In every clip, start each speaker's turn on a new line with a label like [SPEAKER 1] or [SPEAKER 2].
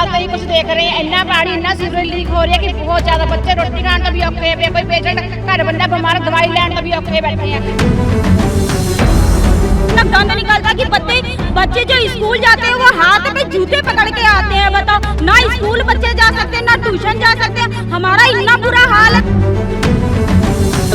[SPEAKER 1] ਸਾਲ ਤੋਂ ਹੀ ਕੁਝ ਦੇਖ ਰਹੇ ਹਾਂ ਇੰਨਾ ਪਾਣੀ ਇੰਨਾ ਸੀਵਰੇਜ ਲੀਕ ਹੋ ਰਿਹਾ ਕਿ ਬਹੁਤ ਜ਼ਿਆਦਾ ਬੱਚੇ ਰੋਟੀ ਖਾਣ ਤੋਂ ਵੀ ਔਖੇ ਪਏ ਕੋਈ ਪੇਸ਼ੈਂਟ ਘਰ ਬੰਦਾ ਬਿਮਾਰ ਦਵਾਈ ਲੈਣ ਤੋਂ ਵੀ ਔਖੇ ਬੈਠੇ ਆ
[SPEAKER 2] इतना गंद निकलता कि बच्चे बच्चे जो स्कूल जाते हैं वो हाथ में जूते पकड़ के आते हैं बताओ ना स्कूल बच्चे जा सकते हैं ना ट्यूशन जा सकते हैं हमारा इतना बुरा हाल है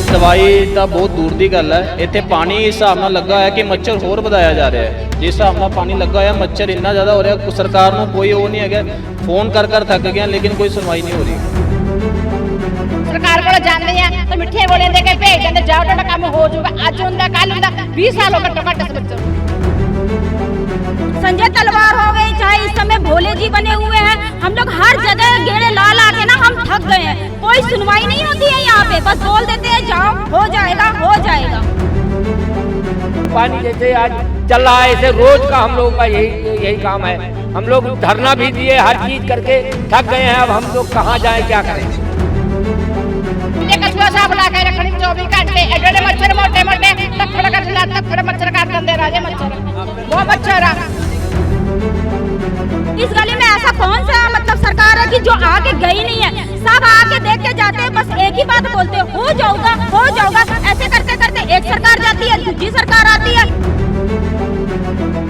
[SPEAKER 3] ਦਵਾਈ ਤਾਂ ਬਹੁਤ ਦੂਰ ਦੀ ਗੱਲ ਹੈ। ਇੱਥੇ ਪਾਣੀ ਹਿਸਾਬ ਨਾਲ ਲੱਗਾ ਹੋਇਆ ਕਿ ਮੱਛਰ ਹੋਰ ਵਧਾਇਆ ਜਾ ਰਿਹਾ ਹੈ। ਜਿਸ ਹਿਸਾਬ ਨਾਲ ਪਾਣੀ ਲੱਗਾ ਹੋਇਆ ਮੱਛਰ ਇੰਨਾ ਜ਼ਿਆਦਾ ਹੋ ਰਿਹਾ ਸਰਕਾਰ ਨੂੰ ਕੋਈ ਉਹ ਨਹੀਂ ਹੈਗਾ। ਫੋਨ ਕਰ ਕਰ ਥੱਕ ਗਿਆ ਲੇਕਿਨ ਕੋਈ ਸੁਣਵਾਈ ਨਹੀਂ ਹੋ ਰਹੀ।
[SPEAKER 1] ਸਰਕਾਰ ਕੋਲ ਜਾਂਦੇ ਆ ਤਾਂ ਮਿੱਠੇ ਬੋਲੇ ਦੇ ਕੇ ਭੇਜ ਦਿੰਦੇ ਜਾਓ ਤੁਹਾਡਾ ਕੰਮ ਹੋ ਜਾਊਗਾ। ਅੱਜ ਹੁੰਦਾ ਕੱਲ ਹੁੰਦਾ 20 ਸਾਲ ਘੱਟੋ ਘੱਟ ਬੱਚੋ
[SPEAKER 2] ਸੰਜੇ ਤਲਵਾਰ ਹੋ चाहे इस समय भोले जी बने हुए हैं हम लोग हर जगह गेड़े ला ला के ना हम थक गए हैं। कोई सुनवाई नहीं होती है यहाँ पे बस बोल देते हैं जाओ हो जाएगा हो जाएगा।
[SPEAKER 4] पानी जैसे आज चल रहा है ऐसे रोज का हम लोग का यही यही काम है। हम लोग धरना भी दिए हर चीज़ करके थक गए हैं अब हम लोग कहाँ जाए क्या करें?
[SPEAKER 1] मच्छर मच्छर चौबीस घंटे मच्छर मोटे मोटे मच्छर दे मच्छर। मच्छर
[SPEAKER 2] इस गली में ऐसा कौन सा मतलब सरकार है कि जो आके गई नहीं है सब आके देख के जाते हैं बस एक ही बात बोलते हैं हो जाऊगा हो जाऊगा ऐसे करते करते एक सरकार जाती है दूसरी सरकार आती है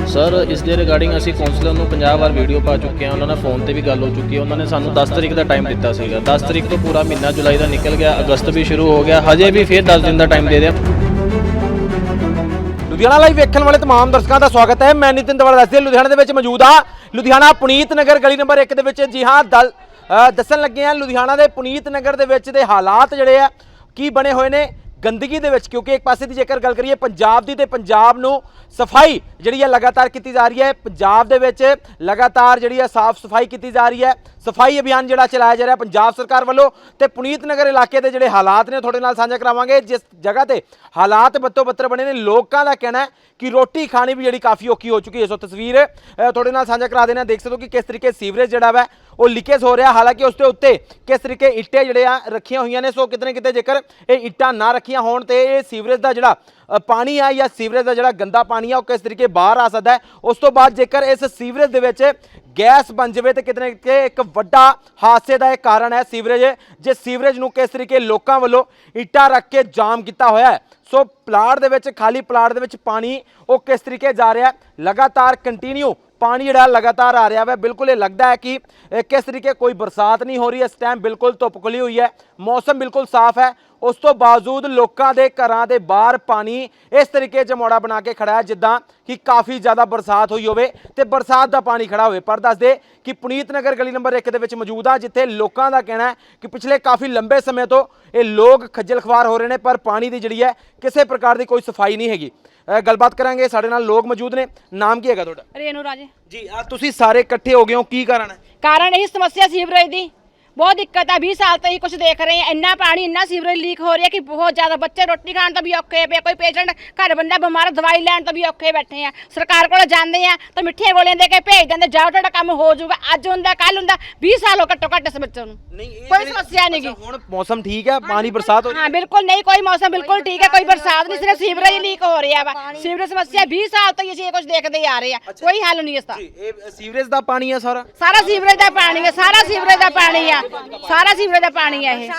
[SPEAKER 3] ਸਰ ਇਸ ਦੇ ਰਿਗਾਰਡਿੰਗ ਅਸੀਂ ਕਾਉਂਸਲਰ ਨੂੰ 50 ਵਾਰ ਵੀਡੀਓ ਪਾ ਚੁੱਕੇ ਹਾਂ ਉਹਨਾਂ ਨਾਲ ਫੋਨ ਤੇ ਵੀ ਗੱਲ ਹੋ ਚੁੱਕੀ ਹੈ ਉਹਨਾਂ ਨੇ ਸਾਨੂੰ 10 ਤਰੀਕ ਦਾ ਟਾਈਮ ਦਿੱਤਾ ਸੀਗਾ 10 ਤਰੀਕ ਤੋਂ ਪੂਰਾ ਮਹੀਨਾ ਜੁਲਾਈ ਦਾ ਨਿਕਲ ਗਿਆ ਅਗਸਤ ਵੀ ਸ਼ੁਰੂ ਹੋ ਗਿਆ ਹਜੇ ਵੀ ਫਿਰ 10 ਦਿਨ ਦਾ ਟਾਈਮ ਦੇ ਰਿਹਾ
[SPEAKER 5] ਲੁਧਿਆਣਾ ਲਾਈਵ ਵੇਖਣ ਵਾਲੇ तमाम ਦਰਸ਼ਕਾਂ ਦਾ ਸਵਾਗਤ ਹੈ ਮੈਂ ਨਿਤਿਨ ਦਵੜ ਦੱਸਦੇ ਲੁਧਿਆਣਾ ਦੇ ਵਿੱਚ ਮੌਜੂਦ ਹਾਂ ਲੁਧਿਆਣਾ ਪੁਨੀਤ ਨਗਰ ਗਲੀ ਨੰਬਰ 1 ਦੇ ਵਿੱਚ ਜੀ ਹਾਂ ਦਲ- ਅ, ਦੱਸਣ ਲੱਗੇ ਹਾਂ ਲੁਧਿਆਣਾ ਦੇ ਪੁਨੀਤ ਨਗਰ ਦੇ ਵਿੱਚ ਦੇ ਹਾਲਾਤ ਜਿਹੜੇ ਆ ਕੀ ਬਣੇ ਹੋਏ ਨੇ ਗੰਦਗੀ ਦੇ ਵਿੱਚ, ਕਿਉਂਕਿ ਇੱਕ ਪਾਸੇ ਦੀ ਜੇਕਰ ਗੱਲ ਕਰੀਏ ਪੰਜਾਬ ਦੀ, ਤੇ ਪੰਜਾਬ ਨੂੰ ਸਫ਼ਾਈ ਜਿਹੜੀ ਹੈ ਲਗਾਤਾਰ ਕੀਤੀ ਜਾ ਰਹੀ ਹੈ। ਪੰਜਾਬ ਦੇ ਵਿੱਚ ਲਗਾਤਾਰ ਜਿਹੜੀ ਹੈ ਸਾਫ਼ ਸਫ਼ਾਈ ਕੀਤੀ ਜਾ ਰਹੀ ਹੈ। ਸਫ਼ਾਈ ਅਭਿਆਨ ਜਿਹੜਾ ਚਲਾਇਆ ਜਾ ਰਿਹਾ ਪੰਜਾਬ ਸਰਕਾਰ ਵੱਲੋਂ, ਤੇ ਪੁਨੀਤ ਨਗਰ ਇਲਾਕੇ ਦੇ ਜਿਹੜੇ ਹਾਲਾਤ ਨੇ, ਤੁਹਾਡੇ ਨਾਲ ਸਾਂਝਾ ਕਰਾਵਾਂਗੇ। ਜਿਸ ਜਗ੍ਹਾ ਤੇ ਹਾਲਾਤ ਬੱਤੋ ਬੱਤਰ ਬਣੇ ਨੇ, ਲੋਕਾਂ ਦਾ ਕਹਿਣਾ ਹੈ ਕਿ ਰੋਟੀ ਖਾਣੀ ਵੀ ਜਿਹੜੀ ਕਾਫੀ ਔਖੀ ਹੋ ਚੁੱਕੀ ਹੈ। ਸੋ ਤਸਵੀਰ ਤੁਹਾਡੇ ਨਾਲ ਸਾਂਝਾ ਕਰਾ ਦੇਣਾ। ਦੇਖ ਸਕਦੇ ਹੋ ਕਿ ਕਿਸ ਤਰੀਕੇ ਸੀਵਰੇਜ ਜਿਹੜਾ ਵਾ, ਉਹ ਲੀਕੇਜ ਹੋ ਰਿਹਾ। ਹਾਲਾਂਕਿ ਉਸ ਦੇ ਉੱਤੇ ਕਿਸ ਤਰੀਕੇ ਇੱਟੇ ਜਿਹੜੇ ਆ ਰੱਖੀਆਂ ਹੋਈਆਂ ਨੇ। ਸੋ ਕਿਤੇ ਨਾ ਕਿਤੇ ਜੇਕਰ ਇਹ ਇੱਟਾਂ ਨਾ ਰੱਖੀਆਂ ਹੋਣ ਤੇ ਇਹ ਸੀਵਰੇਜ ਦਾ ਜਿਹੜਾ ਪਾਣੀ ਆ ਜਾਂ ਸੀਵਰੇਜ ਦਾ ਜਿਹੜਾ ਗੰਦਾ ਪਾਣੀ ਆ, ਉਹ ਕਿਸ ਤਰੀਕੇ ਬਾਹਰ ਆ ਸਕਦਾ ਉਸ ਤੋਂ ਬਾਅਦ ਜੇਕਰ ਇਸ ਸੀਵਰੇਜ ਦੇ ਵਿੱਚ ਗੈਸ ਬਣ ਜਾਵੇ ਤੇ ਕਿਤੇ ਨਾ ਕਿਤੇ ਇੱਕ ਵੱਡਾ ਹਾਦਸੇ ਦਾ ਇਹ ਕਾਰਨ ਹੈ ਸੀਵਰੇਜ। ਜੇ ਸੀਵਰੇਜ ਨੂੰ ਕਿਸ ਤਰੀਕੇ ਲੋਕਾਂ ਵੱਲੋਂ ਇੱਟਾਂ ਰੱਖ ਕੇ ਜਾਮ ਕੀਤਾ ਹੋਇਆ ਹੈ, ਸੋ ਪਲਾਟ ਦੇ ਵਿੱਚ, ਖਾਲੀ ਪਲਾਟ ਦੇ ਵਿੱਚ ਪਾਣੀ ਉਹ ਕਿਸ ਤਰੀਕੇ ਜਾ ਰਿਹਾ ਲਗਾਤਾਰ ਕੰਟੀਨਿਊ ਪਾਣੀ ਜਿਹੜਾ ਲਗਾਤਾਰ ਆ ਰਿਹਾ ਹੈ ਬਿਲਕੁਲ ਇਹ ਲੱਗਦਾ ਹੈ ਕਿ ਕਿਸ ਤਰੀਕੇ ਕੋਈ ਬਰਸਾਤ ਨਹੀਂ ਹੋ ਰਹੀ, ਇਸ ਟਾਈਮ ਬਿਲਕੁਲ ਧੁੱਪ ਖੁੱਲੀ ਹੋਈ ਹੈ, ਮੌਸਮ ਬਿਲਕੁਲ ਸਾਫ਼ ਹੈ, ਉਸ ਤੋਂ ਬਾਵਜੂਦ ਲੋਕਾਂ ਦੇ ਘਰਾਂ ਦੇ ਬਾਹਰ ਪਾਣੀ ਇਸ ਤਰੀਕੇ ਜਮੋੜਾ ਬਣਾ ਕੇ ਖੜਾ ਹੈ, ਜਿੱਦਾਂ ਕਿ ਕਾਫੀ ਜ਼ਿਆਦਾ ਬਰਸਾਤ ਹੋਈ ਹੋਵੇ ਤੇ ਬਰਸਾਤ ਦਾ ਪਾਣੀ ਖੜਾ ਹੋਵੇ। ਪਰ ਦੱਸ ਦੇ ਕਿ ਪੁਨੀਤ ਨਗਰ ਗਲੀ ਨੰਬਰ 1 ਦੇ ਵਿੱਚ ਮੌਜੂਦ ਆ, ਜਿੱਥੇ ਲੋਕਾਂ ਦਾ ਕਹਿਣਾ ਹੈ ਕਿ ਪਿਛਲੇ ਕਾਫੀ ਲੰਬੇ ਸਮੇਂ ਤੋਂ ਇਹ ਲੋਕ ਖੱਜਲ ਖਵਾਰ ਹੋ ਰਹੇ ਨੇ, ਪਰ ਪਾਣੀ ਦੀ ਜਿਹੜੀ ਹੈ ਕਿਸੇ ਪ੍ਰਕਾਰ ਦੀ ਕੋਈ ਸਫ਼ਾਈ ਨਹੀਂ ਹੈਗੀ। ਅ, ਗੱਲਬਾਤ ਕਰਾਂਗੇ। ਸਾਡੇ ਨਾਲ ਲੋਕ ਮੌਜੂਦ ਨੇ। ਨਾਮ ਕੀ ਹੈਗਾ ਤੁਹਾਡਾ?
[SPEAKER 1] ਰੇਨੂ ਰਾਜੇ।
[SPEAKER 5] ਜੀ ਆ ਤੁਸੀਂ ਸਾਰੇ ਇਕੱਠੇ ਹੋ ਗਏ ਹੋ। ਕੀ ਕਾਰਨ ਹੈ?
[SPEAKER 1] ਕਾਰਨ ਇਹੀ ਸਮੱਸਿਆ ਸੀਵਰੇਜ ਦੀ। ਬਹੁਤ ਦਿੱਕਤ ਆ 20 ਸਾਲ ਤੋਂ ਹੀ ਕੁਝ ਦੇਖ ਰਹੇ ਹਾਂ। ਇੰਨਾ ਪਾਣੀ ਇੰਨਾ ਸੀਵਰੇਜ ਲੀਕ ਹੋ ਰਿਹਾ ਕਿ ਬਹੁਤ ਜ਼ਿਆਦਾ ਬੱਚੇ ਰੋਟੀ ਖਾਣ ਤੋਂ ਵੀ ਔਖੇ ਪਏ ਕੋਈ ਪੇਸ਼ੈਂਟ ਘਰ ਬੰਦਾ ਬਿਮਾਰ ਦਵਾਈ ਲੈਣ ਤੋਂ ਵੀ ਔਖੇ ਬੈਠੇ ਆ। ਸਰਕਾਰ ਕੋਲ ਜਾਂਦੇ ਆ ਤਾਂ ਮਿੱਠੇ ਬੋਲੇ ਦੇ ਕੇ ਭੇਜ ਦਿੰਦੇ ਜਾਓ ਤੁਹਾਡਾ ਕੰਮ ਹੋ ਜਾਊਗਾ ਅੱਜ ਹੁੰਦਾ ਕੱਲ ਹੁੰਦਾ 20 ਸਾਲ ਹੋ ਘੱਟੋ ਘੱਟ ਇਸ ਬੱਚੇ ਨੂੰ। ਕੋਈ ਸਮੱਸਿਆ ਨਹੀਂ ਗੀ।
[SPEAKER 5] ਹੁਣ ਮੌਸਮ ਠੀਕ ਹੈ ਪਾਣੀ ਬਰਸਾਤ ਹੋ ਹੈ
[SPEAKER 1] ਬਿਲਕੁਲ ਨਹੀਂ ਕੋਈ ਮੌਸਮ ਬਿਲਕੁਲ ਠੀਕ ਹੈ ਕੋਈ ਬਰਸਾਤ ਨਹੀਂ ਸਿਰਫ ਸੀਵਰੇਜ ਲੀਕ ਹੋ ਰਿਹਾ ਵਾ। ਸੀਵਰੇਜ ਸਮੱਸਿਆ 20 ਸਾਲ ਤੋਂ ਹੀ ਅਸੀਂ ਇਹ ਕੁਝ ਦੇਖਦੇ ਆ ਰਹੇ ਆ। ਕੋਈ ਹੱਲ ਨਹੀਂ ਇਸ ਦਾ।
[SPEAKER 5] ਜੀ ਇਹ ਸੀਵਰੇਜ ਦਾ ਪਾਣੀ ਹੈ ਸਾਰਾ?
[SPEAKER 1] ਸਾਰਾ ਸੀਵਰੇਜ ਦਾ ਪਾਣੀ ਹੈ ਸਾਰਾ ਸੀਵਰੇਜ ਦਾ ਪਾਣੀ ਆ। ਸਾਰਾ ਸੀਵਰੇਜ ਦਾ ਪਾਣੀ ਹੈ ਇਹ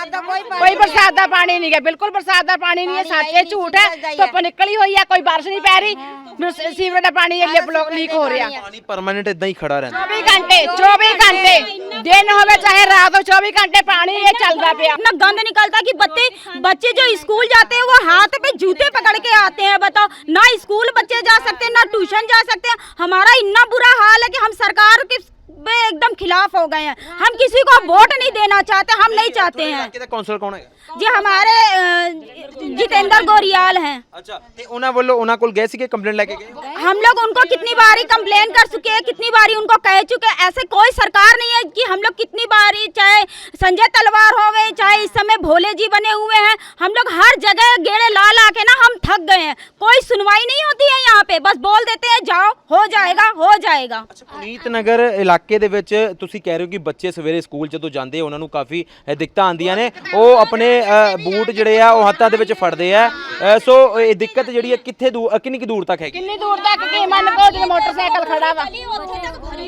[SPEAKER 1] ਕੋਈ ਬਰਸਾਤ ਦਾ ਪਾਣੀ ਨਹੀਂ ਹੈ ਬਿਲਕੁਲ ਬਰਸਾਤ ਦਾ ਪਾਣੀ ਨਹੀਂ ਹੈ ਸੱਚ ਇਹ ਝੂਠ ਹੈ ਧੁੱਪ ਨਿਕਲੀ ਹੋਈ ਹੈ ਕੋਈ ਬਾਰਿਸ਼ ਨਹੀਂ ਪੈ ਰਹੀ ਮ- ਸੀਵਰੇਜ ਦਾ ਪਾਣੀ ਇਹ ਲੀਕ ਹੋ ਰਿਹਾ
[SPEAKER 5] ਪਾਣੀ ਪਰਮਾਨੈਂਟ ਇਦਾਂ ਹੀ ਖੜਾ ਰਹਿੰਦਾ
[SPEAKER 1] 24 ਘੰਟੇ 24 ਘੰਟੇ ਦਿਨ ਹੋਵੇ ਚਾਹੇ ਰਾਤ ਹੋ 24 ਘੰਟੇ ਪਾਣੀ ਇਹ ਚੱਲਦਾ ਪਿਆ
[SPEAKER 2] इतना गंद निकलता कि बच्चे बच्चे जो स्कूल जाते हैं वो हाथ पे जूते पकड़ के आते हैं बताओ ना स्कूल बच्चे जा सकते हैं ना ट्यूशन जा सकते हैं हमारा इतना बुरा हाल है कि हम सरकार के पे एकदम खिलाफ हो गए हैं हम किसी को वोट नहीं देना चाहते हम नहीं चाहते हैं
[SPEAKER 5] काउंसलर कौन है
[SPEAKER 2] जी हमारे अ, जितेंद्र गोरियाल हैं
[SPEAKER 5] ਅੱਛਾ ਤੇ ਉਹਨਾਂ ਵੱਲੋਂ ਉਹਨਾਂ ਕੋਲ ਗਏ ਸੀਗੇ ਕੰਪਲੇਂਟ ਲੈ ਕੇ ਗਏ
[SPEAKER 2] हम लोग उनको कितनी बारी कंप्लेन कर चुके हैं कितनी बारी उनको कह चुके हैं ऐसे कोई सरकार नहीं है कि हम लोग कितनी बारी चाहे संजय तलवार हो गए चाहे इस समय भोले जी बने हुए हैं हम लोग हर जगह गेड़े ला ला के ना हम थक गए हैं कोई सुनवाई नहीं होती है यहाँ पे बस बोल देते हैं जाओ हो जाएगा हो जाएगा
[SPEAKER 5] ਅੱਛਾ ਪੁਨੀਤ ਨਗਰ ਇਲਾਕੇ ਦੇ ਵਿੱਚ ਤੁਸੀਂ ਕਹਿ ਰਹੇ ਹੋ ਕਿ ਬੱਚੇ ਸਵੇਰੇ ਸਕੂਲ ਜਦੋਂ ਜਾਂਦੇ ਉਹਨਾਂ ਨੂੰ ਕਾਫੀ ਅ, ਦਿੱਕਤਾਂ ਆਉਂਦੀਆਂ ਨੇ ਉਹ ਆਪਣੇ ਅ, ਬੂਟ ਜਿਹੜੇ ਆ ਉਹ ਹੱਥਾਂ ਦੇ ਵਿੱਚ ਫੜਦੇ ਆ nhé. ਅ, ਸੋ ਇਹ ਦਿੱਕਤ ਜਿਹੜੀ ਹੈ ਕਿੱਥੇ ਦੂਰ ਕਿੰਨੀ ਕੁ ਦੂਰ ਤੱਕ ਹੈਗੀ?
[SPEAKER 1] ਕਿੰਨੀ ਦੂਰ ਤੱਕ ਕੀ ਮੰਨ ਜਦੋਂ ਮੋਟਰਸਾਈਕਲ ਖੜਾ ਵਾ?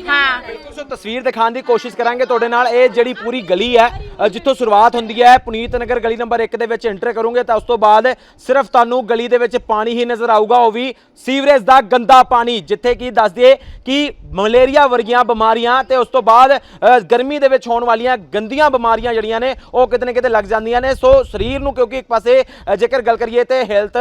[SPEAKER 1] ਹਾਂ।
[SPEAKER 5] ਸੋ ਤਸਵੀਰ ਦਿਖਾਉਣ ਦੀ ਕੋਸ਼ਿਸ਼ ਕਰਾਂਗੇ ਤੁਹਾਡੇ ਨਾਲ। ਇਹ ਜਿਹੜੀ ਪੂਰੀ ਗਲੀ ਹੈ ਅ, ਜਿੱਥੋਂ ਸ਼ੁਰੂਆਤ ਹੁੰਦੀ ਹੈ ਪੁਨੀਤ ਨਗਰ ਗਲੀ ਨੰਬਰ 1 ਦੇ ਵਿੱਚ ਐਂਟਰ ਕਰੋਗੇ ਤਾਂ ਉਸ ਤੋਂ ਬਾਅਦ ਸਿਰਫ ਤੁਹਾਨੂੰ ਗਲੀ ਦੇ ਵਿੱਚ ਪਾਣੀ ਹੀ ਨਜ਼ਰ ਆਊਗਾ ਉਹ ਵੀ ਸੀਵਰੇਜ ਦਾ ਗੰਦਾ ਪਾਣੀ ਜਿੱਥੇ ਕਿ ਦੱਸ ਦਈਏ ਕਿ ਮਲੇਰੀਆ ਵਰਗੀਆਂ ਬਿਮਾਰੀਆਂ ਤੇ ਉਸ ਤੋਂ ਬਾਅਦ ਅ, ਗਰਮੀ ਦੇ ਵਿੱਚ ਹੋਣ ਵਾਲੀਆਂ ਗੰਦੀਆਂ ਬਿਮਾਰੀਆਂ ਜਿਹੜੀਆਂ ਨੇ ਉਹ ਕਿਤੇ ਨਾ ਕਿਤੇ ਲੱਗ ਜਾਂਦੀਆਂ ਨੇ। ਸੋ ਸਰੀਰ ਨੂੰ ਕਿਉਂਕਿ ਇੱਕ ਪਾਸੇ ਅ, ਜੇਕਰ ਗੱਲ ਕਰੀਏ ਤੇ ਹੈਲਥ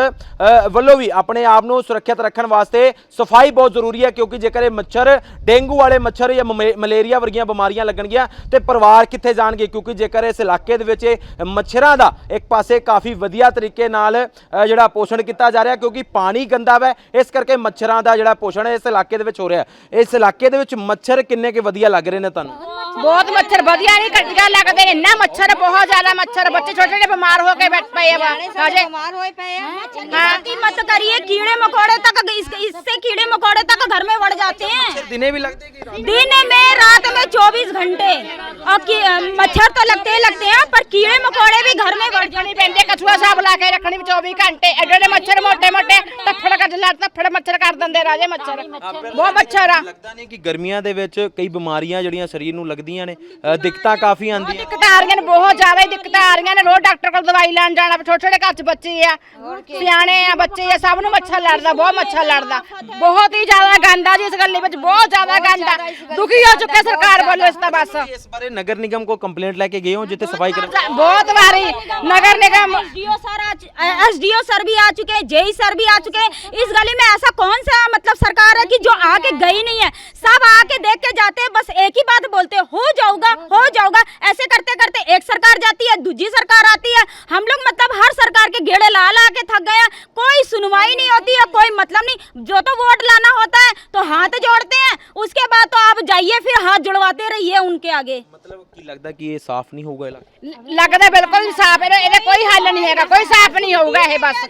[SPEAKER 5] ਵੱਲੋਂ ਵੀ ਆਪਣੇ ਆਪ ਨੂੰ ਸੁਰੱਖਿਅਤ ਰੱਖਣ ਵਾਸਤੇ ਸਫ਼ਾਈ ਬਹੁਤ ਜ਼ਰੂਰੀ ਹੈ ਕਿਉਂਕਿ ਜੇਕਰ ਇਹ ਮੱਛਰ ਡੇਂਗੂ ਵਾਲੇ ਮੱਛਰ ਜਾਂ ਮਲੇਰੀਆ ਵਰਗੀਆਂ ਬਿਮਾਰੀਆਂ ਲੱਗਣਗੀਆਂ ਤੇ ਪਰਿਵਾਰ ਕਿੱਥੇ ਜਾਣਗੇ? ਕਿਉਂਕਿ ਜੇਕਰ ਇਸ ਇਲਾਕੇ ਦੇ ਵਿੱਚ ਮੱਛਰਾਂ ਦਾ ਇੱਕ ਪਾਸੇ ਕਾਫੀ ਵਧੀਆ ਤਰੀਕੇ ਨਾਲ ਜਿਹੜਾ ਪੋਸ਼ਣ ਕੀਤਾ ਜਾ ਰਿਹਾ ਕਿਉਂਕਿ ਪਾਣੀ ਗੰਦਾ ਵੈ ਇਸ ਕਰਕੇ ਮੱਛਰਾਂ ਦਾ ਜਿਹੜਾ ਪੋਸ਼ਣ ਇਸ ਇਲਾਕੇ ਦੇ ਵਿੱਚ ਹੋ ਰਿਹਾ ਇਸ ਇਲਾਕੇ ਦੇ ਵਿੱਚ ਮੱਛਰ ਕਿੰਨੇ ਕੇ ਵਧੀਆ ਲੱਗ ਰਹੇ ਨੇ ਤੁਹਾਨੂੰ?
[SPEAKER 1] ਬਹੁਤ ਮੱਛਰ ਵਧੀਆ ਨਹੀਂ ਘਟੀਆਂ ਲੱਗਦੇ ਨੇ। ਇੰਨਾ ਮੱਛਰ ਬਹੁਤ ਜ਼ਿਆਦਾ ਮੱਛਰ ਬੱਚੇ ਛੋਟੇ ਛੋਟੇ ਬਿਮਾਰ ਹੋ ਕੇ ਬੈਠ ਪਏ ਆ। ਵਾ ਹਜੇ
[SPEAKER 2] हाँ की मत करिए कीड़े मकोड़े तक इस, इससे कीड़े मकोड़े तक घर में बढ़ जाते हैं
[SPEAKER 5] ਦਿਨੇ ਵੀ ਲੱਗਦੇ ਕਿ ਰਾਤ
[SPEAKER 2] दिन में रात में 24 घंटे और की- मच्छर तो लगते ही लगते हैं पर कीड़े मकोड़े भी घर में बढ़
[SPEAKER 1] ਰੱਖਣੀ ਪੈਂਦੇ ਕਛੂਆ ਸਾਹਿਬ ਲਾ ਕੇ ਰੱਖਣੀ ਵੀ 24 ਘੰਟੇ ਐਡੇ ਐਡੇ ਮੱਛਰ ਮੋਟੇ ਮੋਟੇ ਟੱਫੜ ਕੱਢ ਲਾ ਟੱਫੜ ਮੱਛਰ ਕਰ ਦਿੰਦੇ ਰਾਜੇ ਮੱਛਰ ਬਹੁਤ ਮੱਛਰ ਆ
[SPEAKER 5] ਲੱਗਦਾ ਨਹੀਂ ਕਿ ਗਰਮੀਆਂ ਦੇ ਵਿੱਚ ਕਈ ਬਿਮਾਰੀਆਂ ਜਿਹੜੀਆਂ ਸਰੀਰ ਨੂੰ ਲੱਗਦੀਆਂ ਨੇ ਅ, ਦਿੱਕਤਾਂ ਕਾਫੀ ਆਉਂਦੀਆਂ
[SPEAKER 1] ਦਿੱਕਤਾਂ ਆ ਰਹੀਆਂ ਨੇ ਬਹੁਤ ਜ਼ਿਆਦਾ ਹੀ ਦਿੱਕਤਾਂ ਆ ਰਹੀਆਂ ਨੇ ਰੋਜ਼ ਡਾਕਟਰ ਕੋਲ ਦਵਾਈ ਲੈਣ ਜਾਣਾ ਛੋਟੇ ਛੋਟੇ ਘਰ 'ਚ ਬੱਚੇ ਆ ਸਿਆਣੇ ਆ ਬੱਚੇ ਆ ਸਭ ਨੂੰ ਮੱਛਰ ਲੜਦਾ ਬਹੁਤ ਮੱਛਰ ਲੜਦਾ ਬਹੁਤ ਹੀ ਜ਼ਿਆਦਾ ਗੰਦਾ ਜੀ ਇਸ ਗੱਲੀ ਵਿੱਚ ਬਹੁਤ ਜ਼ਿਆਦਾ ਗੰਦਾ ਦੁਖੀ ਹੋ ਚੁੱਕੇ ਸਰਕਾਰ ਵੱਲੋਂ ਇਸ ਤਾਂ ਬਸ
[SPEAKER 5] ਇਸ ਬਾਰੇ ਨਗਰ ਨਿਗਮ ਕੋ ਕੰਪਲੇਂਟ ਲੈ ਕੇ ਗਏ ਹੋ ਜਿੱਥੇ ਸਫਾਈ ਕਰਨ
[SPEAKER 1] ਬਹੁਤ ਵਾਰੀ Nagar Nigam
[SPEAKER 2] SDO sir SDO sir भी आ चुके हैं जेई सर भी आ चुके हैं इस गली में ऐसा कौन सा मतलब सरकार है कि जो आके गई नहीं है सब आके देख के जाते हैं बस एक ही बात बोलते हैं हो जाऊगा हो जाऊगा ऐसे करते करते एक सरकार जाती है दूसरी सरकार आती है हम लोग मतलब हर सरकार के गेड़े ला ला के थक गया। कोई सुनवाई नहीं होती है कोई मतलब नहीं। जो तो वोट लाना होता है तो हाथ जोड़ते हैं। उसके बाद तो आप जाइए फिर हाथ जुड़वाते रहिए उनके आगे।
[SPEAKER 5] मतलब की लगता कि
[SPEAKER 1] ये साफ़ नहीं होगा लगता है बिल्कुल साफ़ है कोई हल नहीं है कोई साफ़ नहीं
[SPEAKER 2] होगा है बस।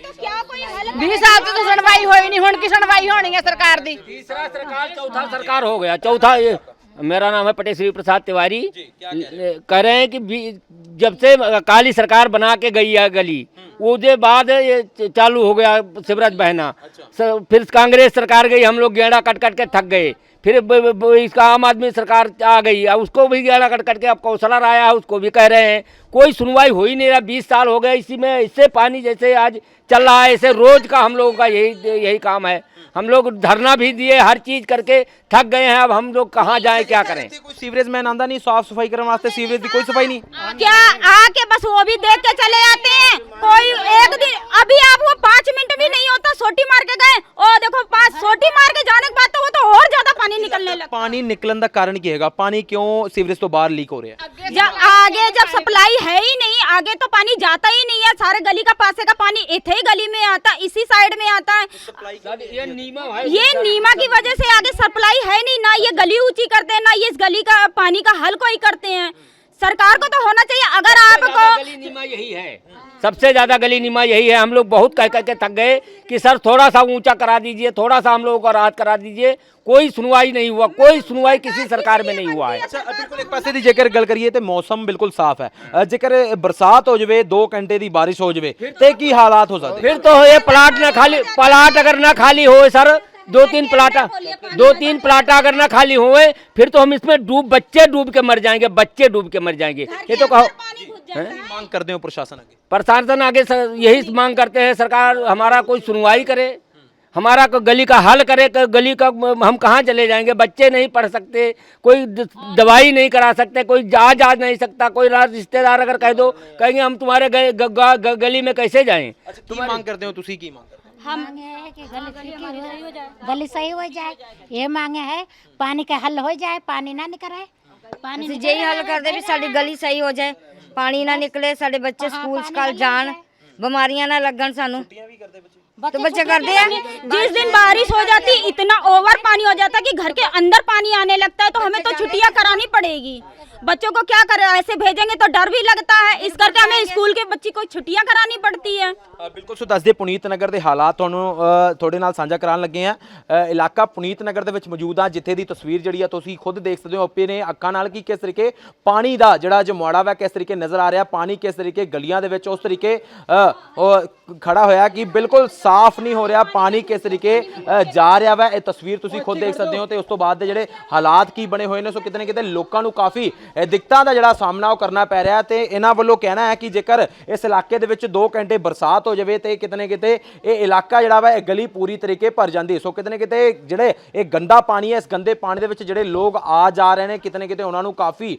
[SPEAKER 1] भी साल तो, तो सुनवाई हो नहीं हूँ की सुनवाई होनी है सरकार की
[SPEAKER 4] तीसरा सरकार चौथा सरकार हो गया चौथा ये मेरा नाम है पटेश्वरी प्रसाद तिवारी। कह रहे हैं? कि जब से काली सरकार बना के गई है गली उसके बाद ये चालू हो गया शिवराज बहना। स- फिर कांग्रेस सरकार गई हम लोग गेड़ा कट कट के थक गए। फिर ब- ब- ब- इसका आम आदमी सरकार आ गई उसको भी गेड़ा कट कट के अब कौशलर आया है उसको भी कह रहे हैं। कोई सुनवाई हो ही नहीं रहा बीस साल हो गए इसी में इससे पानी जैसे आज चल रहा है ऐसे रोज का हम लोगों का यही यही काम है। हम लोग धरना भी दिए हर चीज़ करके थक गए हैं अब हम लोग कहाँ जाएँ क्या करें
[SPEAKER 5] कोई सीवरेज मैन आंदा नहीं साफ सफाई करने वास्ते सीवरेज की कोई सफाई नहीं
[SPEAKER 2] क्या आके बस वो भी देख के चले जाते हैं कोई पानी निकलन का कारण की है पानी
[SPEAKER 5] क्यों सीवरेज तो बाहर लीक हो रहा है?
[SPEAKER 2] जब आगे जब सप्लाई है ही नहीं आगे तो पानी जाता ही नहीं है। सारे गली का पासे का पानी इथे ही गली में आता इसी साइड में आता है।
[SPEAKER 4] ये नीमा
[SPEAKER 2] ये नीमा की वजह से आगे सप्लाई है नहीं ना ये गली ऊँची करते हैं ना ये इस गली का पानी का हल कोई करते हैं। सरकार को तो होना चाहिए अगर आपको
[SPEAKER 4] यही है। सबसे ज्यादा गली नीमा यही है हम लोग बहुत कह कह के थक गए कि सर थोड़ा सा ऊंचा करा दीजिए थोड़ा सा हम लोगों को राहत करा दीजिए कोई सुनवाई नहीं हुआ कोई सुनवाई किसी सरकार में नहीं हुआ है
[SPEAKER 5] ਅੱਛਾ ਬਿਲਕੁਲ ਇੱਕ ਪਾਸੇ ਦੀ ਜੇਕਰ ਗੱਲ ਕਰੀਏ ਤੇ ਮੌਸਮ ਬਿਲਕੁਲ ਸਾਫ਼ ਹੈ ਅ, ਜੇਕਰ ਬਰਸਾਤ ਹੋ ਜਾਵੇ 2 ਘੰਟੇ ਦੀ ਬਾਰਿਸ਼ ਹੋ ਜਾਵੇ ਤੇ ਕੀ ਹਾਲਾਤ ਹੋ ਸਕਦੇ
[SPEAKER 4] फिर तो ये प्लाट ना खाली प्लाट अगर ना खाली हो सर दो तीन प्लाट दो तीन प्लाट अगर ना खाली हुए फिर तो हम इसमें डूब बच्चे डूब के मर जाएंगे बच्चे डूब के मर जाएंगे ये तो कहो
[SPEAKER 5] मांग प्रशासन आगे।
[SPEAKER 4] प्रशासन आगे यही मांग करते हैं सरकार हमारा कोई सुनवाई करे हमारा गली का हल करे गली का हम कहाँ चले जाएँगे? बच्चे नहीं पढ़ सकते कोई दवाई नहीं करा सकते कोई जा जा नहीं सकता कोई रिश्तेदार अगर कह दो हाँ, हाँ। कहेंगे हम तुम्हारे ग, ग, ग, गली में कैसे जाए?
[SPEAKER 5] अच्छा, मांग करते हो तुसी की मांग
[SPEAKER 6] हम हाँ, गली सही हो जाए। ये मांगे है हम्म। पानी का हल हो जाए पानी ना निकल पानी
[SPEAKER 7] यही हल कर दे गली सही हो जाए। ਪਾਣੀ ਨਾ ਨਿਕਲੇ ਸਾਡੇ ਬੱਚੇ ਸਕੂਲ ਸਕਾਲ ਜਾਣ ਬਿਮਾਰੀਆਂ ਨਾ ਲੱਗਣ ਸਾਨੂੰ तो बच्चे करते हैं
[SPEAKER 2] जिस दिन बारिश हो जाती इतना ओवर पानी हो जाता कि घर के अंदर पानी आने लगता है तो हमें तो छुट्टियां करानी पड़ेगी बच्चों को क्या करें ऐसे भेजेंगे तो डर भी लगता है इस करके हमें स्कूल के बच्ची को छुट्टियां करानी पड़ती है
[SPEAKER 5] ਅ, ਬਿਲਕੁਲ ਸੋ ਦੱਸਦੇ ਪੁਨੀਤ ਨਗਰ ਦੇ ਹਾਲਾਤ ਤੁਹਾਨੂੰ ਅ, ਤੁਹਾਡੇ ਨਾਲ ਸਾਂਝਾ ਕਰਾਉਣ ਲੱਗੇ ਆ ਇਲਾਕਾ ਪੁਨੀਤ ਨਗਰ ਦੇ ਵਿੱਚ ਮੌਜੂਦ ਆ ਜਿੱਥੇ ਦੀ ਤਸਵੀਰ ਜਿਹੜੀ ਆ ਤੁਸੀਂ ਖੁਦ ਦੇਖ ਸਕਦੇ ਹੋ ਆਪੇ ਨੇ ਅੱਖਾਂ ਨਾਲ ਕਿ ਕਿਸ ਤਰੀਕੇ ਪਾਣੀ ਦਾ ਜਿਹੜਾ ਜਮਾੜਾ ਵਾ ਕਿਸ ਤਰੀਕੇ ਨਜ਼ਰ ਆ ਰਿਹਾ ਪਾਣੀ ਕਿਸ ਤਰੀਕੇ ਗਲੀਆਂ ਦੇ ਵਿੱਚ ਉਸ ਤਰੀਕੇ ਅ, ਉਹ ਖੜਾ ਹੋਇਆ ਕਿ ਬਿਲਕੁਲ ਸਾਫ਼ ਨਹੀਂ ਹੋ ਰਿਹਾ ਪਾਣੀ ਕਿਸ ਤਰੀਕੇ ਅ, ਜਾ ਰਿਹਾ ਵਾ ਇਹ ਤਸਵੀਰ ਤੁਸੀਂ ਖੁਦ ਦੇਖ ਸਕਦੇ ਹੋ ਤੇ ਉਸ ਤੋਂ ਬਾਅਦ ਦੇ ਜਿਹੜੇ ਹਾਲਾਤ ਕੀ ਬਣੇ ਹੋਏ ਨੇ ਸੋ ਕਿਤੇ ਨਾ ਕਿਤੇ ਲੋਕਾਂ ਨੂੰ ਕਾਫੀ ਅ, ਦਿੱਕਤਾਂ ਦਾ ਜਿਹੜਾ ਸਾਹਮਣਾ ਉਹ ਕਰਨਾ ਪੈ ਰਿਹਾ ਤੇ ਇਹਨਾਂ ਵੱਲੋਂ ਕਹਿਣਾ ਹੈ ਕਿ ਜੇਕਰ ਇਸ ਇਲਾਕੇ ਦੇ ਵਿੱਚ 2 ਘੰਟੇ ਬਰਸਾਤ ਹੋ ਜਾਵੇ ਤੇ ਕਿਤੇ ਨਾ ਕਿਤੇ ਇਹ ਇਲਾਕਾ ਜਿਹੜਾ ਵਾ ਇਹ ਗਲੀ ਪੂਰੀ ਤਰੀਕੇ ਭਰ ਜਾਂਦੀ ਸੋ ਕਿਤੇ ਨਾ ਕਿਤੇ ਜਿਹੜੇ ਇਹ ਗੰਦਾ ਪਾਣੀ ਹੈ, ਇਸ ਗੰਦੇ ਪਾਣੀ ਦੇ ਵਿੱਚ ਜਿਹੜੇ ਲੋਕ ਆ ਜਾ ਰਹੇ ਨੇ ਕਿਤੇ ਨਾ ਕਿਤੇ ਉਹਨਾਂ ਨੂੰ ਕਾਫੀ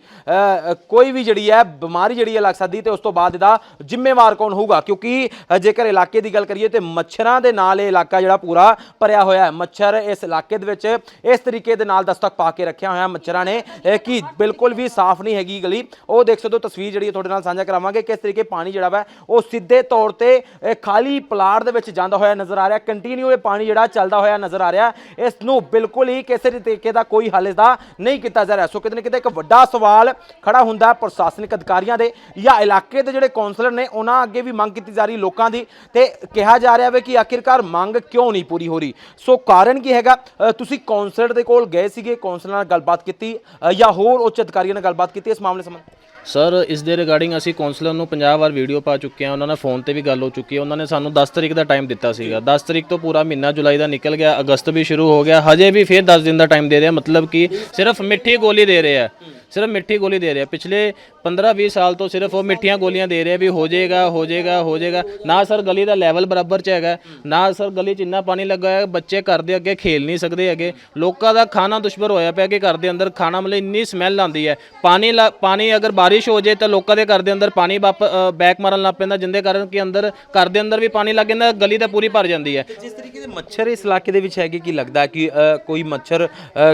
[SPEAKER 5] ਕੋਈ ਵੀ ਜਿਹੜੀ ਹੈ ਬਿਮਾਰੀ ਜਿਹੜੀ ਹੈ ਲੱਗ ਸਕਦੀ ਤੇ ਉਸ ਤੋਂ ਬਾਅਦ ਇਹਦਾ ਜ਼ਿੰਮੇਵਾਰ ਕੌਣ ਹੋਊਗਾ? ਕਿਉਂਕਿ ਜੇਕਰ ਇਲਾਕੇ ਦੀ ਗੱਲ ਕਰੀਏ ਤੇ ਮੱਛਰਾਂ ਦੇ ਨਾਲ ਇਹ ਇਲਾਕਾ ਜਿਹੜਾ ਪੂਰਾ ਭਰਿਆ ਹੋਇਆ ਹੈ। ਮੱਛਰ ਇਸ ਇਲਾਕੇ ਦੇ ਵਿੱਚ ਇਸ ਤਰੀਕੇ ਦੇ ਨਾਲ ਦਸਤਕ ਪਾ ਕੇ ਰੱਖਿਆ ਹੋਇਆ ਮੱਛਰਾਂ ਨੇ ਕਿ ਬਿਲਕੁਲ ਵੀ ਸਾਫ਼ ਨਹੀਂ ਹੈਗੀ ਗਲੀ। ਉਹ ਦੇਖ ਸਕਦੇ ਹੋ, ਤਸਵੀਰ ਜਿਹੜੀ ਤੁਹਾਡੇ ਨਾਲ ਸਾਂਝਾ ਕਰਾਵਾਂਗੇ ਕਿਸ ਤਰੀਕੇ ਪਾਣੀ ਜਿਹੜਾ ਵਾ, ਉਹ ਸਿੱਧੇ ਤੌਰ ਤੇ ਖਾਲੀ ਪਲਾਟ ਦੇ ਵਿੱਚ ਜਾਂਦਾ ਹੋਇਆ ਨਜ਼ਰ ਆ ਰਿਹਾ। ਕੰਟੀਨਿਊ ਇਹ ਪਾਣੀ ਜਿਹੜਾ ਚੱਲਦਾ ਹੋਇਆ ਨਜ਼ਰ ਆ ਰਿਹਾ। ਇਸ ਨੂੰ ਬਿਲਕੁਲ ਹੀ ਕਿਸੇ ਤਰੀਕੇ ਦਾ ਕੋਈ ਹੱਲ ਇਸਦਾ ਨਹੀਂ ਕੀਤਾ ਜਾ ਰਿਹਾ। ਸੋ ਕਿਤੇ ਨਾ ਕਿਤੇ ਇੱਕ ਵੱਡਾ ਸਵਾਲ ਖੜਾ ਹੁੰਦਾ ਪ੍ਰਸ਼ਾਸਨਿਕ ਅਧਿਕਾਰੀਆਂ ਦੇ ਜਾਂ ਇਲਾਕੇ ਦੇ ਜਿਹੜੇ ਕੌਂਸਲਰ ਨੇ, ਉਹਨਾਂ ਅੱਗੇ ਵੀ ਮੰਗ ਕੀਤੀ ਜਾ ਰਹੀ ਲੋਕਾਂ ਦੀ। ਤੇ ਕਿਹਾ ਜਾ ਰਿਹਾ ਵੇ ਕਿ ਆਖਿਰਕਾਰ ਮੰਗ ਕਿਉਂ ਨਹੀਂ ਪੂਰੀ ਹੋ ਰਹੀ? ਸੋ ਕਾਰਨ ਕੀ ਹੈਗਾ? ਤੁਸੀਂ ਕੌਂਸਲਰ ਦੇ ਕੋਲ ਗਏ ਸੀਗੇ ਕੌਂਸਲਰ ਨਾਲ ਗੱਲਬਾਤ ਕੀਤੀ। ਜਾਂ ਹੋਰ ਉੱਚ ਅਧਿਕਾਰੀਆਂ ਨਾਲ ਗੱਲਬਾਤ ਕੀਤੀ ਇਸ ਮਾਮਲੇ ਸੰਬੰਧ।
[SPEAKER 3] ਸਰ ਇਸ ਦੇ ਰਿਗਾਰਡਿੰਗ ਅਸੀਂ ਕਾਉਂਸਲਰ ਨੂੰ 50 ਵਾਰ ਵੀਡੀਓ ਪਾ ਚੁੱਕੇ ਹਾਂ, ਉਹਨਾਂ ਨਾਲ ਫੋਨ ਤੇ ਵੀ ਗੱਲ ਹੋ ਚੁੱਕੀ ਹੈ। ਉਹਨਾਂ ਨੇ ਸਾਨੂੰ 10 ਤਰੀਕ ਦਾ ਟਾਈਮ ਦਿੱਤਾ ਸੀਗਾ। 10 ਤਰੀਕ ਤੋਂ ਪੂਰਾ ਮਹੀਨਾ ਜੁਲਾਈ ਦਾ ਨਿਕਲ ਗਿਆ, ਅਗਸਤ ਵੀ ਸ਼ੁਰੂ ਹੋ ਗਿਆ। ਹਜੇ ਵੀ ਫਿਰ 10 ਦਿਨ ਦਾ ਟਾਈਮ ਦੇ ਰਿਹਾ, ਮਤਲਬ ਕਿ ਸਿਰਫ ਮਿੱਠੀ ਗੋਲੀ ਦੇ ਰਹੇ। ਆ ਸਿਰਫ ਮਿੱਠੀ ਗੋਲੀ ਦੇ ਰਿਹਾ। ਪਿਛਲੇ 15-20 ਸਾਲ ਤੋਂ ਸਿਰਫ ਉਹ ਮਿੱਠੀਆਂ ਗੋਲੀਆਂ ਦੇ ਰਿਹਾ ਵੀ ਹੋ ਜਾਏਗਾ ਹੋ ਜਾਏਗਾ ਹੋ ਜਾਏਗਾ। ਨਾ ਸਰ ਗਲੀ ਦਾ ਲੈਵਲ ਬਰਾਬਰ ਚ ਹੈਗਾ, ਨਾ ਸਰ ਗਲੀ ਚ ਇੰਨਾ ਪਾਣੀ ਲੱਗਾ ਹੈ ਬੱਚੇ ਘਰ ਦੇ ਅੱਗੇ ਖੇਲ ਨਹੀਂ ਸਕਦੇ ਹੈਗੇ। ਲੋਕਾਂ ਦਾ ਖਾਣਾ ਦੁਸ਼ਮਣ ਹੋਇਆ ਪਿਆ ਕਿ ਘਰ ਦੇ ਅੰਦਰ ਖਾਣਾ ਮਤਲਬ ਇੰਨੀ ਸਮੈਲ ਆਉਂਦੀ ਹੈ। ਪਾਣੀ ਲਾ- ਪਾਣੀ ਅਗਰ ਬਾਰਿਸ਼ ਹੋ ਜੇ ਤਾਂ ਲੋਕਾਂ ਦੇ ਘਰ ਦੇ ਅੰਦਰ ਪਾਣੀ ਵਾਪ- ਬੈਕ ਮਾਰਨ ਲੱਗ ਪੈਂਦਾ ਜਿੰਦੇ ਕਾਰਨ ਕਿ ਅੰਦਰ ਘਰ ਦੇ ਅੰਦਰ ਵੀ ਪਾਣੀ ਲੱਗ ਜਾਂਦਾ ਗਲੀ ਤਾਂ ਪੂਰੀ ਭਰ ਜਾਂਦੀ ਹੈ।
[SPEAKER 5] ਜਿਸ ਤਰੀਕੇ ਦੇ ਮੱਛਰ ਇਸ ਇਲਾਕੇ ਦੇ ਵਿੱਚ ਹੈਗੇ ਕੀ ਲੱਗਦਾ ਕਿ ਕੋਈ ਮੱਛਰ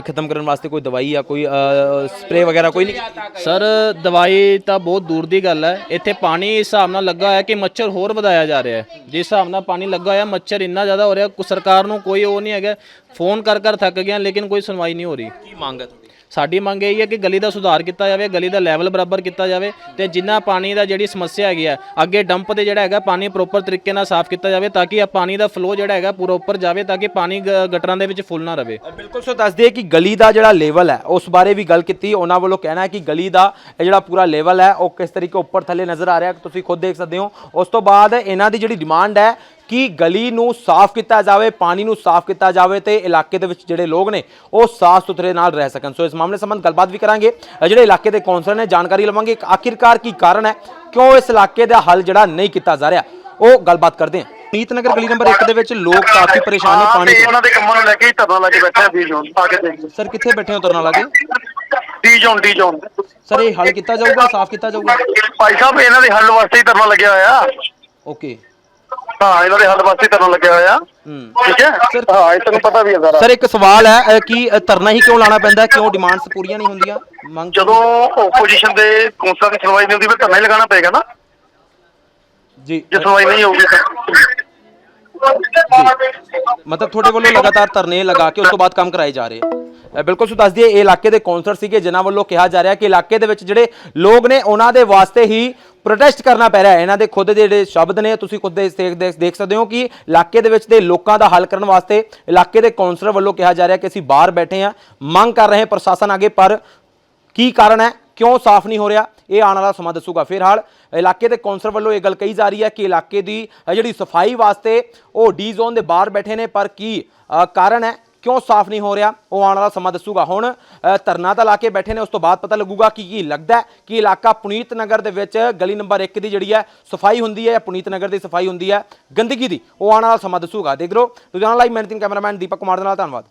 [SPEAKER 5] ਖਤਮ ਕਰਨ ਵਾਸਤੇ ਕੋਈ ਦਵਾਈ ਜਾਂ ਕੋਈ ਸਪਰੇ ਵਗੈਰਾ ਕੋਈ ਨਹੀਂ
[SPEAKER 3] ਸਰ ਦਵਾਈ ਤਾਂ ਬਹੁਤ ਦੂਰ ਦੀ ਗੱਲ ਹੈ। ਇੱਥੇ ਪਾਣੀ ਇਸ ਹਿਸਾਬ ਨਾਲ ਲੱਗਾ ਹੋਇਆ ਕਿ ਮੱਛਰ ਹੋਰ ਵਧਾਇਆ ਜਾ ਰਿਹਾ ਹੈ। ਜਿਸ ਹਿਸਾਬ ਨਾਲ ਪਾਣੀ ਲੱਗਾ ਹੋਇਆ ਮੱਛਰ ਇੰਨਾ ਜ਼ਿਆਦਾ ਹੋ ਰਿਹਾ ਸਰਕਾਰ ਨੂੰ ਕੋਈ ਉਹ ਨਹੀਂ ਹੈਗਾ। ਫੋਨ ਕਰ ਕਰ ਥੱਕ ਗਿਆ ਲੇਕਿਨ ਕੋਈ ਸੁਣਵਾਈ ਨਹੀਂ ਹੋ ਰਹੀ।
[SPEAKER 5] ਕੀ ਮੰਗ ਹੈ
[SPEAKER 3] ਸਾਡੀ ਮੰਗ ਇਹ ਹੈ ਕਿ ਗਲੀ ਦਾ ਸੁਧਾਰ ਕੀਤਾ ਜਾਵੇ, ਗਲੀ ਦਾ ਲੈਵਲ ਬਰਾਬਰ ਕੀਤਾ ਜਾਵੇ ਤੇ ਜਿੰਨਾ ਪਾਣੀ ਦਾ ਜਿਹੜੀ ਸਮੱਸਿਆ ਹੈਗੀ ਹੈ ਅੱਗੇ ਡੰਪ ਤੇ ਜਿਹੜਾ ਹੈਗਾ ਪਾਣੀ ਪ੍ਰੋਪਰ ਤਰੀਕੇ ਨਾਲ ਸਾਫ਼ ਕੀਤਾ ਜਾਵੇ ਤਾਂ ਕਿ ਇਹ ਪਾਣੀ ਦਾ ਫਲੋ ਜਿਹੜਾ ਹੈਗਾ ਪੂਰਾ ਉੱਪਰ ਜਾਵੇ ਤਾਂ ਕਿ ਪਾਣੀ ਗ- ਗਟਰਾਂ ਦੇ ਵਿੱਚ ਫੁੱਲ ਨਾ ਰਵੇ।
[SPEAKER 5] ਬਿਲਕੁਲ ਸੋ ਦੱਸਦੇ ਕਿ ਗਲੀ ਦਾ ਜਿਹੜਾ ਲੈਵਲ ਹੈ, ਉਸ ਬਾਰੇ ਵੀ ਗੱਲ ਕੀਤੀ, ਉਹਨਾਂ ਵੱਲੋਂ ਕਹਿਣਾ ਹੈ ਕਿ ਗਲੀ ਦਾ ਇਹ ਜਿਹੜਾ ਪੂਰਾ ਲੈਵਲ ਹੈ, ਉਹ ਕਿਸ ਤਰੀਕੇ ਉੱਪਰ ਥੱਲੇ ਨਜ਼ਰ ਆ ਰਿਹਾ, ਤੁਸੀਂ ਖੁਦ ਦੇਖ ਸਕਦੇ ਹੋ। ਉਸ ਤੋਂ ਬਾਅਦ ਇਹਨਾਂ ਦੀ ਜਿਹੜੀ ਡਿਮਾਂਡ ਹੈ ਕਿ ਗਲੀ ਨੂੰ ਸਾਫ਼ ਕੀਤਾ ਜਾਵੇ ਪਾਣੀ ਨੂੰ ਸਾਫ਼ ਕੀਤਾ ਜਾਵੇ ਤੇ ਇਲਾਕੇ ਦੇ ਵਿੱਚ ਜਿਹੜੇ ਲੋਕ ਨੇ ਉਹ ਸਾਫ਼ ਸੁਥਰੇ ਨਾਲ ਰਹਿ ਸਕਣ। ਸੋ ਇਸ ਮਾਮਲੇ ਸੰਬੰਧ ਗੱਲਬਾਤ ਵੀ ਕਰਾਂਗੇ। ਜਿਹੜੇ ਇਲਾਕੇ ਦੇ ਕੌਂਸਲਰ ਨੇ ਜਾਣਕਾਰੀ ਲਵਾਂਗੇ ਕਿ ਆਖਿਰਕਾਰ ਕੀ ਕਾਰਨ ਹੈ ਕਿਉਂ ਇਸ ਇਲਾਕੇ ਦਾ ਹੱਲ ਜਿਹੜਾ ਨਹੀਂ ਕੀਤਾ ਜਾ ਰਿਹਾ। ਉਹ ਗੱਲਬਾਤ ਕਰਦੇ ਹਾਂ। ਨੀਤ ਨਗਰ ਗਲੀ ਨੰਬਰ 1 ਦੇ ਵਿੱਚ ਲੋਕ ਕਾਫੀ ਪਰੇਸ਼ਾਨ ਨੇ ਪਾਣੀ
[SPEAKER 8] ਤੇ ਉਹਨਾਂ ਦੇ ਕੰਮਾਂ ਨੂੰ ਲੈ ਕੇ ਹੀ ਧਰਨਾ ਲਾ ਕੇ ਬੈਠੇ ਬੀ ਜ਼ੋਨ ਆ ਕੇ ਦੇਖ
[SPEAKER 5] ਸਰ ਕਿੱਥੇ ਬੈਠੇ ਹੋ ਤਰਨਾ ਲਾਗੇ
[SPEAKER 8] D zone D zone.
[SPEAKER 5] Sir ਇਹ ਹੱਲ ਕੀਤਾ ਜਾਊਗਾ ਸਾਫ਼ ਕੀਤਾ ਜਾਊਗਾ?
[SPEAKER 8] ਭਾਈ ਸਾਹਿਬ ਇਹਨਾਂ ਦੇ ਹੱਲ ਵਾਸਤੇ ਹੀ ਧਰਨਾ ਲੱਗਿਆ ਹੋਇਆ।
[SPEAKER 5] ਓਕੇ।
[SPEAKER 8] ਹਾਂ ਇਹਨਾਂ ਦੇ ਹੱਲ ਵਾਸਤੇ ਧਰਨਾ ਲੱਗਿਆ ਹੋਇਆ
[SPEAKER 5] ਹੂੰ।
[SPEAKER 8] ਠੀਕ ਹੈ? ਹਾਂ ਇਹ ਤੁਹਾਨੂੰ ਪਤਾ ਵੀ ਹੈ ਸਾਰਾ
[SPEAKER 5] ਸਰ ਇੱਕ ਸਵਾਲ ਹੈ ਕਿ ਧਰਨਾ ਹੀ ਕਿਉਂ ਲਾਣਾ ਪੈਂਦਾ? ਕਿਉਂ ਡਿਮਾਂਡਸ ਪੂਰੀਆਂ ਨਹੀਂ ਹੁੰਦੀਆਂ? ਮੰਗ
[SPEAKER 8] ਜਦੋਂ ਓਪੋਜੀਸ਼ਨ ਦੇ ਕੌਂਸਲਰ ਦੀ ਸੁਣਵਾਈ ਨਹੀਂ ਹੁੰਦੀ ਫਿਰ ਧਰਨਾ ਹੀ ਲਗਾਉਣਾ ਪਏਗਾ ਨਾ?
[SPEAKER 5] ਜੀ।
[SPEAKER 8] ਜੇ ਸੁਣਵਾਈ ਨਹੀਂ ਹੋਊਗੀ ਤਾਂ।
[SPEAKER 5] ਮਤਲਬ ਤੁਹਾਡੇ ਵੱਲੋਂ ਲਗਾਤਾਰ ਧਰਨੇ ਲਗਾ ਕੇ ਉਸ ਤੋਂ ਬਾਅਦ ਕੰਮ ਕਰਾਏ ਜਾ ਰਹੇ ਬਿਲਕੁਲ ਸੋ ਦੱਸ ਦਈਏ ਇਹ ਇਲਾਕੇ ਦੇ ਕੌਂਸਲਰ ਸੀਗੇ, ਜਿਨ੍ਹਾਂ ਵੱਲੋਂ ਕਿਹਾ ਜਾ ਰਿਹਾ ਕਿ ਇਲਾਕੇ ਦੇ ਵਿੱਚ ਜਿਹੜੇ ਲੋਕ ਨੇ, ਉਹਨਾਂ ਦੇ ਵਾਸਤੇ ਹੀ ਪ੍ਰੋਟੈਸਟ ਕਰਨਾ ਪੈ ਰਿਹਾ ਹੈ। ਇਹਨਾਂ ਦੇ ਖੁਦ ਦੇ ਜਿਹੜੇ ਸ਼ਬਦ ਨੇ, ਤੁਸੀਂ ਖੁਦ ਦੇ ਦੇਖ, ਦੇਖ- ਸਕਦੇ ਹੋ ਕਿ ਇਲਾਕੇ ਦੇ ਵਿੱਚ ਦੇ ਲੋਕਾਂ ਦਾ ਹੱਲ ਕਰਨ ਵਾਸਤੇ ਇਲਾਕੇ ਦੇ ਕੌਂਸਲਰ ਵੱਲੋਂ ਕਿਹਾ ਜਾ ਰਿਹਾ ਕਿ ਅਸੀਂ ਬਾਹਰ ਬੈਠੇ ਹਾਂ, ਮੰਗ ਕਰ ਰਹੇ ਹਾਂ ਪ੍ਰਸ਼ਾਸਨ ਅੱਗੇ, ਪਰ ਕੀ ਕਾਰਨ ਹੈ? ਕਿਉਂ ਸਾਫ਼ ਨਹੀਂ ਹੋ ਰਿਹਾ? ਇਹ ਆਉਣ ਵਾਲਾ ਸਮਾਂ ਦੱਸੂਗਾ। ਫਿਲਹਾਲ ਇਲਾਕੇ ਦੇ ਕੌਂਸਲਰ ਵੱਲੋਂ ਇਹ ਗੱਲ ਕਹੀ ਜਾ ਰਹੀ ਹੈ ਕਿ ਇਲਾਕੇ ਦੀ ਜਿਹੜੀ ਸਫ਼ਾਈ ਵਾਸਤੇ ਉਹ ਡੀ ਜ਼ੋਨ ਦੇ ਬਾਹਰ ਬੈਠੇ ਨੇ, ਪਰ ਕੀ ਕਾਰਨ ਹੈ? ਕਿਉਂ ਸਾਫ਼ ਨਹੀਂ ਹੋ ਰਿਹਾ? ਉਹ ਆਉਣ ਵਾਲਾ ਸਮਾਂ ਦੱਸੂਗਾ। ਹੁਣ ਧਰਨਾ ਤਾਂ ਲਾ ਕੇ ਬੈਠੇ ਨੇ, ਉਸ ਤੋਂ ਬਾਅਦ ਪਤਾ ਲੱਗੂਗਾ ਕਿ ਕੀ ਲੱਗਦਾ ਕਿ ਇਲਾਕਾ ਪੁਨੀਤ ਨਗਰ ਦੇ ਵਿੱਚ ਗਲੀ ਨੰਬਰ 1 ਦੀ ਜਿਹੜੀ ਹੈ ਸਫ਼ਾਈ ਹੁੰਦੀ ਹੈ ਜਾਂ ਪੁਨੀਤ ਨਗਰ ਦੀ ਸਫ਼ਾਈ ਹੁੰਦੀ ਹੈ ਗੰਦਗੀ ਦੀ। ਉਹ ਆਉਣ ਵਾਲਾ ਸਮਾਂ ਦੱਸੂਗਾ। ਦੇਖ ਲਓ Ludhiana live managing cameraman Deepak Kumar ਦੇ ਨਾਲ, ਧੰਨਵਾਦ।